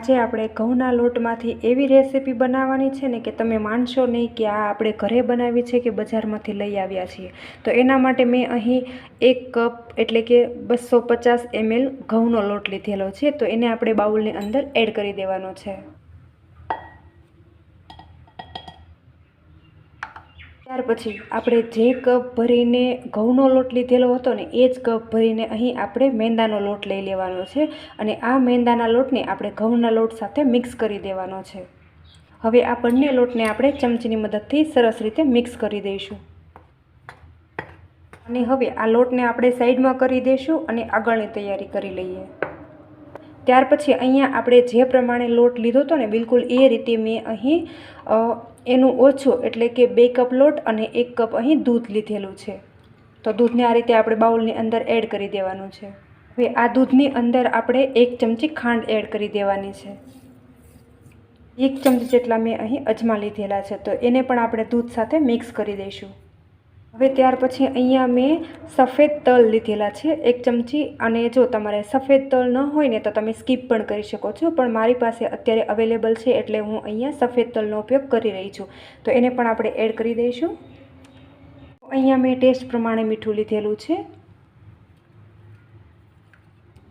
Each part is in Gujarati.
આજે આપણે ઘઉંના લોટમાંથી એવી રેસીપી બનાવવાની છે ને કે તમે માનશો નહીં કે આ આપણે ઘરે બનાવી છે કે બજારમાંથી લઈ આવ્યા છીએ. તો એના માટે મેં અહીં એક કપ એટલે કે બસો પચાસ એમએલ ઘઉંનો લોટ લીધેલો છે. તો એને આપણે બાઉલની અંદર એડ કરી દેવાનો છે. ત્યાર પછી આપણે જે કપ ભરીને ઘઉંનો લોટ લીધેલો હતો ને, એ જ કપ ભરીને અહીં આપણે મેંદાનો લોટ લઈ લેવાનો છે અને આ મેંદાના લોટને આપણે ઘઉંના લોટ સાથે મિક્સ કરી દેવાનો છે. હવે આ બંને લોટને આપણે ચમચીની મદદથી સરસ રીતે મિક્સ કરી દઈશું. અને હવે આ લોટને આપણે સાઈડમાં કરી દઈશું અને આગળની તૈયારી કરી લઈએ. ત્યાર પછી અહીંયા આપણે જે પ્રમાણે લોટ લીધો હતો ને, બિલકુલ એ રીતે મેં અહીં એનું ઓછું એટલે કે બે કપ લોટ અને એક કપ અહીં દૂધ લીધેલું છે. તો દૂધને આ રીતે આપણે બાઉલની અંદર એડ કરી દેવાનું છે. હવે આ દૂધની અંદર આપણે એક ચમચી ખાંડ એડ કરી દેવાની છે. એક ચમચી જેટલા મેં અહીં અજમા લીધેલા છે. તો એને પણ આપણે દૂધ સાથે મિક્સ કરી દઈશું. હવે ત્યાર પછી અહીંયા મેં સફેદ તલ લીધેલા છે, એક ચમચી. અને જો તમારે સફેદ તલ ન હોય ને તો તમે સ્કીપ પણ કરી શકો છો. પણ મારી પાસે અત્યારે અવેલેબલ છે એટલે હું અહીંયા સફેદ તલનો ઉપયોગ કરી રહી છું. તો એને પણ આપણે એડ કરી દઈશું. અહીંયા મેં ટેસ્ટ પ્રમાણે મીઠું લીધેલું છે.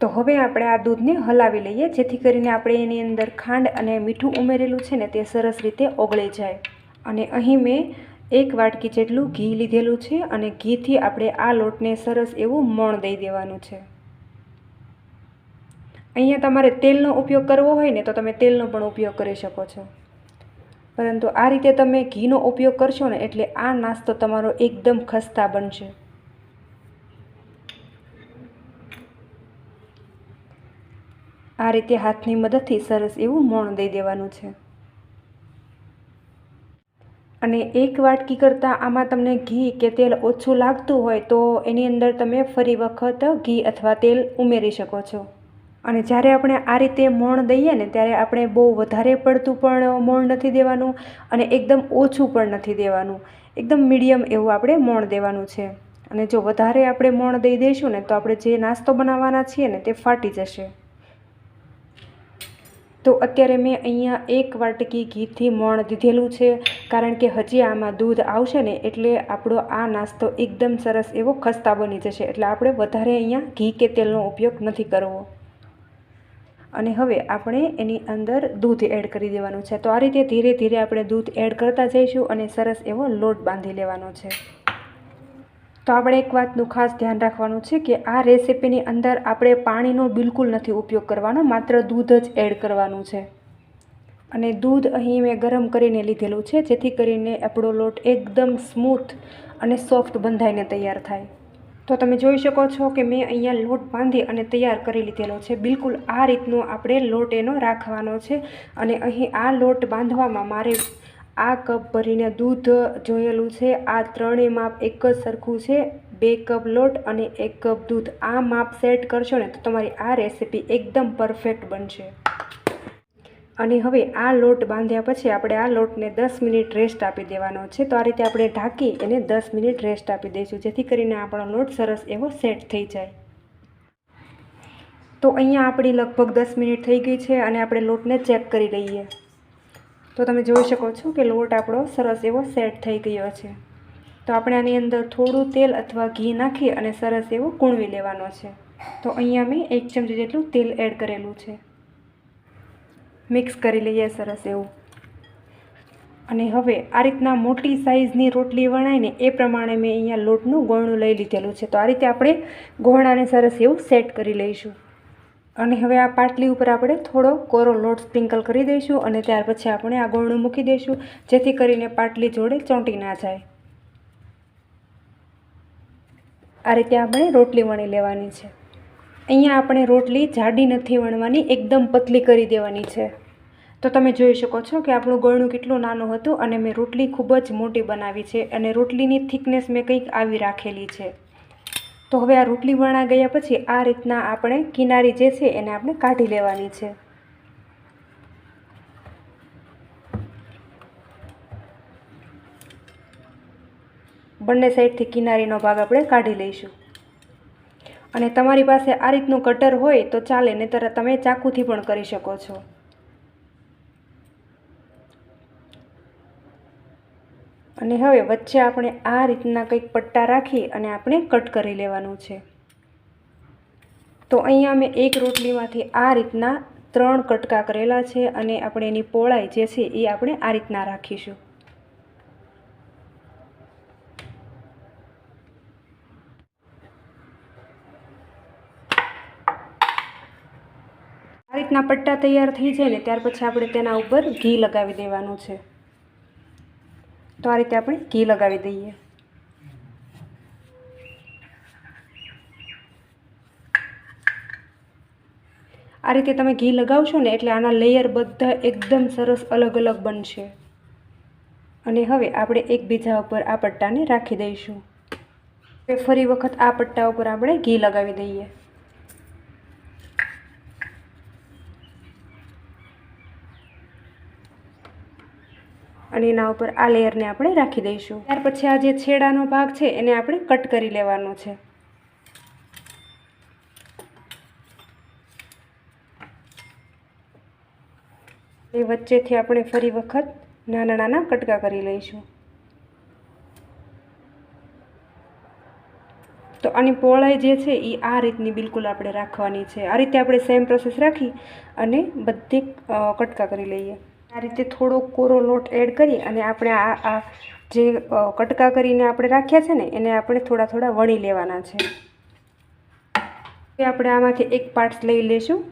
તો હવે આપણે આ દૂધને હલાવી લઈએ, જેથી કરીને આપણે એની અંદર ખાંડ અને મીઠું ઉમેરેલું છે ને તે સરસ રીતે ઓગળી જાય. અને અહીં મેં એક વાટકી જેટલું ઘી લીધેલું છે અને ઘીથી આપણે આ લોટને સરસ એવું મોણ દઈ દેવાનું છે. અહીંયા તમારે તેલનો ઉપયોગ કરવો હોય ને તો તમે તેલનો પણ ઉપયોગ કરી શકો છો. પરંતુ આ રીતે તમે ઘીનો ઉપયોગ કરશો ને એટલે આ નાસ્તો તમારો એકદમ ખસ્તા બનશે. આ રીતે હાથની મદદથી સરસ એવું મોણ દઈ દેવાનું છે. અને એક વાટકી કરતાં આમાં તમને ઘી કે તેલ ઓછું લાગતું હોય તો એની અંદર તમે ફરી વખત ઘી અથવા તેલ ઉમેરી શકો છો. અને જ્યારે આપણે આ રીતે મોણ દઈએ ને ત્યારે આપણે બહુ વધારે પડતું પણ મોણ નથી દેવાનું અને એકદમ ઓછું પણ નથી દેવાનું. એકદમ મીડિયમ એવું આપણે મોણ દેવાનું છે. અને જો વધારે આપણે મોણ દઈ દઈશું ને તો આપણે જે નાસ્તો બનાવવાના છીએ ને તે ફાટી જશે. તો અત્યારે મેં અહીંયા એક વાટકી ઘીથી મોણ દીધેલું છે, કારણ કે હજી આમાં દૂધ આવશે ને એટલે આપણો આ નાસ્તો એકદમ સરસ એવો ખસ્તા બની જશે. એટલે આપણે વધારે અહીંયા ઘી કે તેલનો ઉપયોગ નથી કરવો. અને હવે આપણે એની અંદર દૂધ એડ કરી દેવાનું છે. તો આ રીતે ધીરે ધીરે આપણે દૂધ એડ કરતા જઈશું અને સરસ એવો લોટ બાંધી લેવાનો છે. તો આપણે એક વાતનું ખાસ ધ્યાન રાખવાનું છે કે આ રેસીપીની અંદર આપણે પાણીનો બિલકુલ નથી ઉપયોગ કરવાનો, માત્ર દૂધ જ એડ કરવાનું છે. અને દૂધ અહીં મેં ગરમ કરીને લીધેલું છે, જેથી કરીને આપણો લોટ એકદમ સ્મૂથ અને સોફ્ટ બંધાઈને તૈયાર થાય. તો તમે જોઈ શકો છો કે મેં અહીંયા લોટ બાંધી અને તૈયાર કરી લીધેલો છે. બિલકુલ આ રીતનો આપણે લોટ એનો રાખવાનો છે અને અહીં આ લોટ બાંધવામાં મારે આ કપ ભરીને દૂધ જોયેલું છે. આ ત્રણેય માપ એક જ સરખું છે. બે કપ લોટ અને એક કપ દૂધ. આ માપ સેટ કરશો ને તો તમારી આ રેસીપી એકદમ પરફેક્ટ બનશે. અને હવે આ લોટ બાંધ્યા પછી આપણે આ લોટને દસ મિનિટ રેસ્ટ આપી દેવાનો છે. તો આ રીતે આપણે ઢાંકી એને દસ મિનિટ રેસ્ટ આપી દઈશું, જેથી કરીને આપણો લોટ સરસ એવો સેટ થઈ જાય. તો અહીંયા આપણી લગભગ દસ મિનિટ થઈ ગઈ છે અને આપણે લોટને ચેક કરી લઈએ. તો તમે જોઈ શકો છો કે લોટ આપણો સરસ એવો સેટ થઈ ગયો છે. તો આપણે આની અંદર થોડું તેલ અથવા ઘી નાખી અને સરસ એવો કૂણવી લેવાનો છે. તો અહીંયા મેં એક ચમચી જેટલું તેલ એડ કરેલું છે. મિક્સ કરી લઈએ સરસ એવું. અને હવે આ રીતના મોટી સાઇઝની રોટલી વણાઈને એ પ્રમાણે મેં અહીંયા લોટનું ગોળણું લઈ લીધેલું છે. તો આ રીતે આપણે ગોળાને સરસ એવું સેટ કરી લઈશું. અને હવે આ પાટલી ઉપર આપણે થોડો કોરો લોટ સ્પ્રિંકલ કરી દઈશું અને ત્યાર પછી આપણે આ ગોળણું મૂકી દઈશું, જેથી કરીને પાટલી જોડે ચોંટી ના જાય. આ રીતે આપણે રોટલી વણી લેવાની છે. અહીંયા આપણે રોટલી જાડી નથી વણવાની, એકદમ પતલી કરી દેવાની છે. તો તમે જોઈ શકો છો કે આપણું ગળણું કેટલું નાનું હતું અને મેં રોટલી ખૂબ જ મોટી બનાવી છે અને રોટલીની થિકનેસ મેં કંઈક આવી રાખેલી છે. તો હવે આ રોટલી વણા ગયા પછી આ રીતના આપણે કિનારી જે છે એને આપણે કાઢી લેવાની છે. બંને સાઈડથી કિનારીનો ભાગ આપણે કાઢી લઈશું. અને તમારી પાસે આ રીતનું કટર હોય તો ચાલે, નહીંતર તમે ચાકુથી પણ કરી શકો છો. અને હવે વચ્ચે આપણે આ રીતના કંઈક પટ્ટા રાખી અને આપણે કટ કરી લેવાનું છે. તો અહીંયા મેં એક રોટલીમાંથી આ રીતના ત્રણ કટકા કરેલા છે અને આપણે એની પહોળાઈ જે છે એ આપણે આ રીતના રાખીશું. આ રીતના પટ્ટા તૈયાર થઈ જાય ને ત્યાર પછી આપણે તેના ઉપર ઘી લગાવી દેવાનું છે. તો આ રીતે આપણે ઘી લગાવી દઈએ. આ રીતે તમે ઘી લગાવશો ને એટલે આના લેયર બધા એકદમ સરસ અલગ અલગ બનશે. અને હવે આપણે એકબીજા ઉપર આ પટ્ટાને રાખી દઈશું. ફરી વખત આ પટ્ટા ઉપર આપણે ઘી લગાવી દઈએ. અને એના ઉપર આ લેયરને આપણે રાખી દઈશું. ત્યાર પછી આ જે છેડાનો ભાગ છે, એને આપણે કટ કરી લેવાનો છે. એ વચ્ચેથી આપણે ફરી વખત નાના નાના કટકા કરી લઈશું. તો આની પહોળાઈ જે છે એ આ રીતની બિલકુલ આપણે રાખવાની છે. આ રીતે આપણે સેમ પ્રોસેસ રાખી અને બધી કટકા કરી લઈએ. આ રીતે થોડો કોરો લોટ એડ કરી અને આપણે આ આ જે કટકા કરીને આપણે રાખ્યા છે ને, એને આપણે થોડા થોડા વણી લેવાના છે. આપણે આમાંથી એક પાર્ટ્સ લઈ લેશું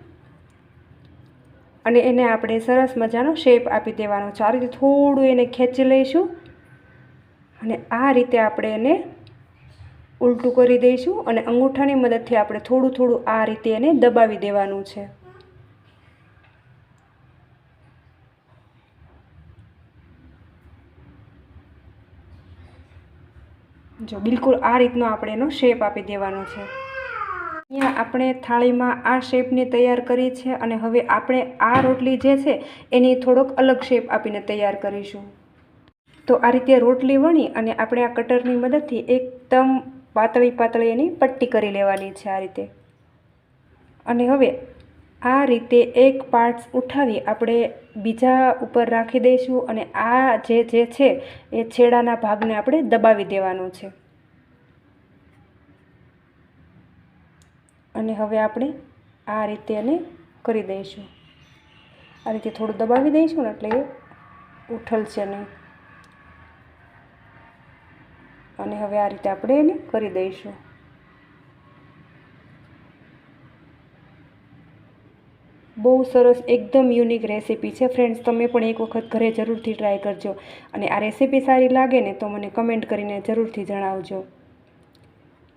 અને એને આપણે સરસ મજાનો શેપ આપી દેવાનો છે. આ રીતે થોડું એને ખેંચી લઈશું. અને આ રીતે આપણે એને ઉલટું કરી દઈશું અને અંગૂઠાની મદદથી આપણે થોડું થોડું આ રીતે એને દબાવી દેવાનું છે. જો, બિલકુલ આ રીતનો આપણે એનો શેપ આપી દેવાનો છે. અહીંયા આપણે થાળીમાં આ શેપની તૈયાર કરી છે અને હવે આપણે આ રોટલી જે છે, એની થોડોક અલગ શેપ આપીને તૈયાર કરીશું. તો આ રીતે રોટલી વણી અને આપણે આ કટરની મદદથી એકદમ પાતળી પાતળી એની પટ્ટી કરી લેવાની છે આ રીતે. અને હવે આ રીતે એક પાર્ટ્સ ઉઠાવી આપણે બીજા ઉપર રાખી દઈશું અને આ જે જે છે, એ છેડાના ભાગને આપણે દબાવી દેવાનો છે. અને હવે આપણે આ રીતે એને કરી દઈશું. આ રીતે થોડું દબાવી દઈશું ને એટલે એ ઉઠલશે નહીં. અને હવે આ રીતે આપણે એને કરી દઈશું. બહુ સરસ એકદમ યુનિક રેસીપી છે. ફ્રેન્ડ્સ તમે પણ એક વખત ઘરે જરૂરથી ટ્રાય કરજો. અને આ રેસીપી સારી લાગે ને તો મને કમેન્ટ કરીને જરૂરથી જણાવજો.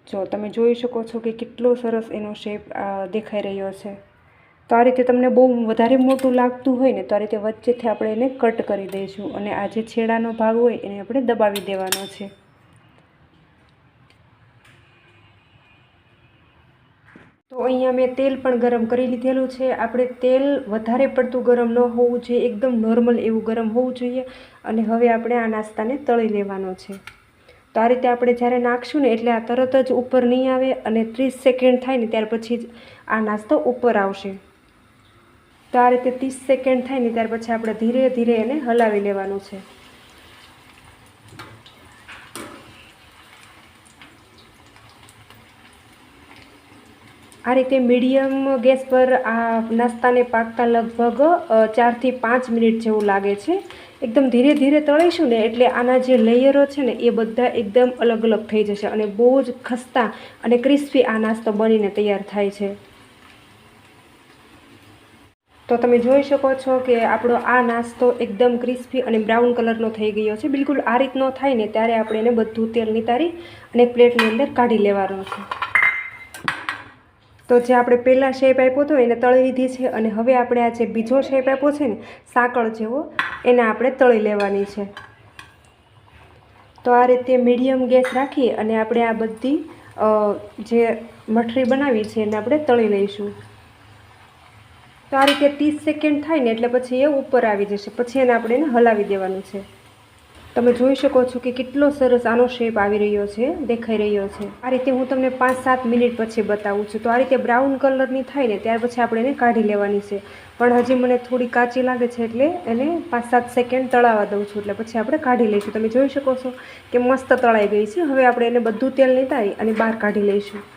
જો, તમે જોઈ શકો છો કે કેટલો સરસ એનો શેપ દેખાઈ રહ્યો છે. તો આ રીતે તમને બહુ વધારે મોટું લાગતું હોય ને તો આ રીતે વચ્ચેથી આપણે એને કટ કરી દઈશું. અને આ જે છેડાનો ભાગ હોય એને આપણે દબાવી દેવાનો છે. તો અહીંયા મેં તેલ પણ ગરમ કરી લીધેલું છે. આપણે તેલ વધારે પડતું ગરમ ન હોવું જોઈએ, એકદમ નોર્મલ એવું ગરમ હોવું જોઈએ અને હવે આપણે આ નાસ્તાને તળી લેવાનો છે. તો આ રીતે આપણે જ્યારે નાખશું ને એટલે આ તરત જ ઉપર નહીં આવે અને ત્રીસ સેકન્ડ થાય ને ત્યાર પછી જ આ નાસ્તો ઉપર આવશે. તો આ રીતે ત્રીસ સેકન્ડ થાય ને ત્યાર પછી આપણે ધીરે ધીરે એને હલાવી લેવાનું છે. આ રીતે મીડિયમ ગેસ પર આ નાસ્તાને પાકતા લગભગ ચારથી પાંચ મિનિટ જેવું લાગે છે. એકદમ ધીરે ધીરે તળીશું ને એટલે આના જે લેયરો છે ને, એ બધા એકદમ અલગ અલગ થઈ જશે અને બહુ જ ખસ્તા અને ક્રિસ્પી આ નાસ્તો બનીને તૈયાર થાય છે. તો તમે જોઈ શકો છો કે આપણો આ નાસ્તો એકદમ ક્રિસ્પી અને બ્રાઉન કલરનો થઈ ગયો છે. બિલકુલ આ રીતનો થાય ને, ત્યારે આપણે એને બધું તેલ નિતારી અને પ્લેટની અંદર કાઢી લેવાનું છે. તો જે આપણે પહેલાં શેપ આપ્યો હતો એને તળી લીધી છે અને હવે આપણે આ જે બીજો શેપ આપ્યો છે ને, સાંકળ જેવો, એને આપણે તળી લેવાની છે. તો આ રીતે મીડિયમ ગેસ રાખી અને આપણે આ બધી જે મઠરી બનાવી છે એને આપણે તળી લઈશું. તો આ રીતે ત્રીસ સેકન્ડ થાય ને એટલે પછી એ ઉપર આવી જશે. પછી એને આપણે એને હલાવી દેવાનું છે. તમે જોઈ શકો છો કે કેટલો સરસ આનો શેપ આવી રહ્યો છે, દેખાઈ રહ્યો છે. આ રીતે હું તમને પાંચ સાત મિનિટ પછી બતાવું છું. તો આ રીતે બ્રાઉન કલરની થાય ને ત્યાર પછી આપણે એને કાઢી લેવાની છે. પણ હજી મને થોડી કાચી લાગે છે એટલે એને પાંચ સાત સેકન્ડ તળાવવા દઉં છું એટલે પછી આપણે કાઢી લઈશું. તમે જોઈ શકો છો કે મસ્ત તળાઈ ગઈ છે. હવે આપણે એને બધું તેલ નીતારી અને બહાર કાઢી લઈશું.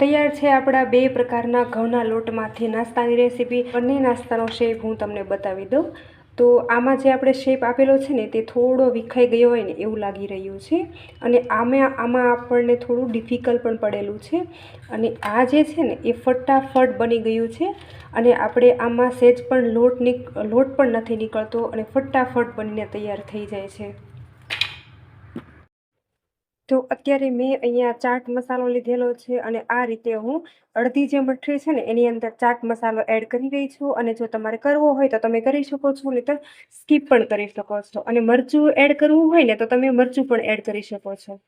તૈયાર છે આપણા બે પ્રકારના ઘઉંના લોટમાંથી નાસ્તાની રેસીપી. બંને નાસ્તાનો શેપ હું તમને બતાવી દઉં. તો આમાં જે આપણે શેપ આપેલો છે ને તે થોડો વિખાઈ ગયો હોય ને એવું લાગી રહ્યું છે. અને આમાં આમાં આપણને થોડું ડિફિકલ્ટ પણ પડેલું છે. અને આ જે છે ને એ ફટાફટ બની ગયું છે. અને આપણે આમાં સેજ પણ લોટ લોટ પણ નથી નીકળતો અને ફટાફટ બનીને તૈયાર થઈ જાય છે. તો અત્યારે મેં અહીંયા ચાટ મસાલો લીધેલો છે અને આ રીતે હું અડધી જે મઠરી છે ને એની અંદર ચાટ મસાલો એડ કરી રહી છું અને જો તમારે કરવો હોય તો તમે કરી શકો છો નહીં સ્કીપ પણ કરી શકો છો. અને મરચું એડ કરવું હોય ને તો તમે મરચું પણ એડ કરી શકો છો.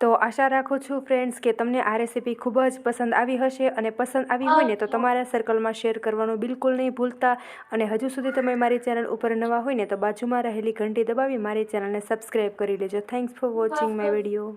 તો આશા રાખું છું ફ્રેન્ડ્સ કે તમને આ રેસીપી ખૂબ જ પસંદ આવી હશે અને પસંદ આવી હોય ને તો તમારા સર્કલમાં શેર કરવાનું બિલકુલ નહીં ભૂલતા અને હજુ સુધી તમે મારી ચેનલ ઉપર નવા હોય ને તો બાજુમાં રહેલી ઘંટી દબાવી મારી ચેનલને સબસ્ક્રાઈબ કરી લેજો. Thanks for watching my video